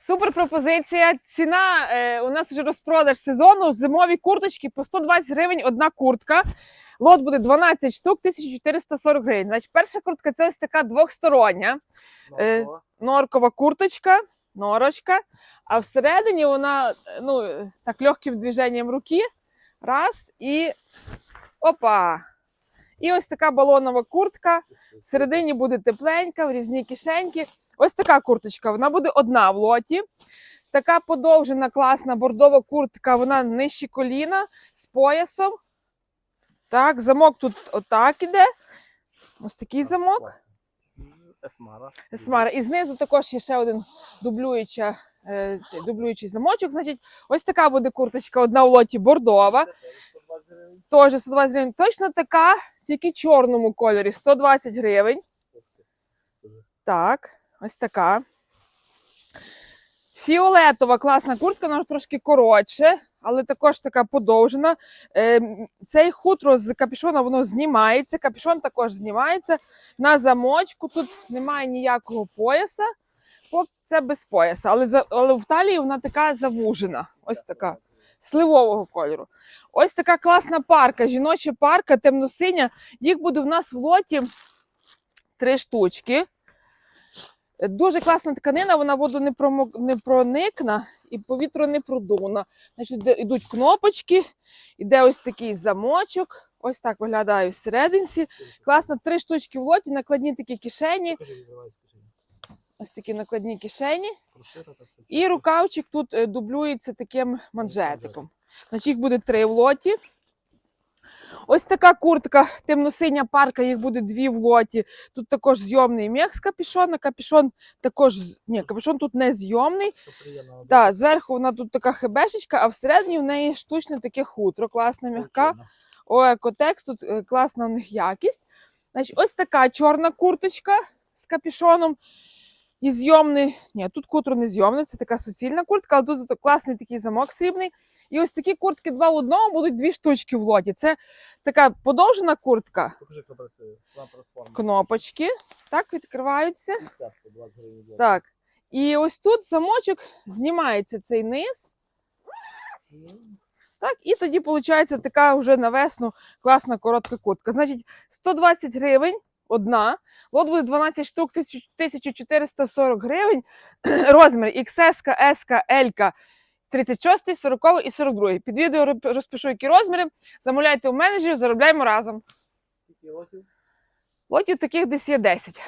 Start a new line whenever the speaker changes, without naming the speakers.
Супер пропозиція. Ціна е, у нас вже розпродаж сезону. Зимові курточки по 120 гривень одна куртка. Лот буде 12 штук, 1440 гривень. Значить, перша куртка це ось така двохстороння. Е, норкова курточка, норочка. А всередині вона ну, так легким движенням руки. Раз і опа. І ось така балонова куртка. Всередині буде тепленька, в різні кишеньки. Ось така курточка. Вона буде одна в лоті. Така подовжена, класна бордова куртка, вона нижче коліна з поясом. Так, замок тут отак іде. Ось такий замок.
Есмара.
Смара. І знизу також є ще один дублююча, е, дублюючий замочок. Значить, ось така буде курточка, одна в лоті бордова. Теж 120 гривень. Точно така, тільки в чорному кольорі. 120 гривень. Так, ось така. Фіолетова класна куртка, вона трошки коротше, але також така подовжена. Е, Цей хутро з капюшона воно знімається. Капюшон також знімається на замочку. Тут немає ніякого пояса. Це без пояса, але, але в талії вона така завужена. Ось така сливового кольору. Ось така класна парка, жіноча парка, темно-синя. Їх буде в нас в лоті три штучки. Дуже класна тканина, вона воду не, промок... не проникна і повітря не продуна. Значить, йдуть кнопочки, іде ось такий замочок. Ось так виглядає всерединці. Класно, три штучки в лоті, накладні такі кишені, ось такі накладні кишені. І рукавчик тут е, дублюється таким манжетиком. Значить, їх буде три в лоті. Ось така куртка, темно-синя парка, їх буде дві в лоті. Тут також зйомний мех з капюшона. Капюшон також ні, капюшон тут не зйомний. Да, зверху вона тут така хебешечка, а всередині в неї штучне таке хутро, класна м'яка. О, екотекст, тут е, класна в них якість. Значить, ось така чорна курточка з капюшоном. І зйомний. Ні, тут кутро не зйомне, це така суцільна куртка, але тут зато класний такий замок срібний. І ось такі куртки два в одному будуть дві штучки в лоті. Це така подовжена куртка, кнопочки. Так, відкриваються.
Десятка, 20 гривень було.
Так. І ось тут замочок знімається цей низ. Так, і тоді виходить така вже на весну класна коротка куртка. Значить, 120 гривень одна. Лот буде 12 штук, 1440 гривень. Розмір XS, S, L, 36, 40 і 42. Під відео розпишу, які розміри. Замовляйте у менеджерів, заробляємо разом.
Скільки?
Лотів таких десь є 10.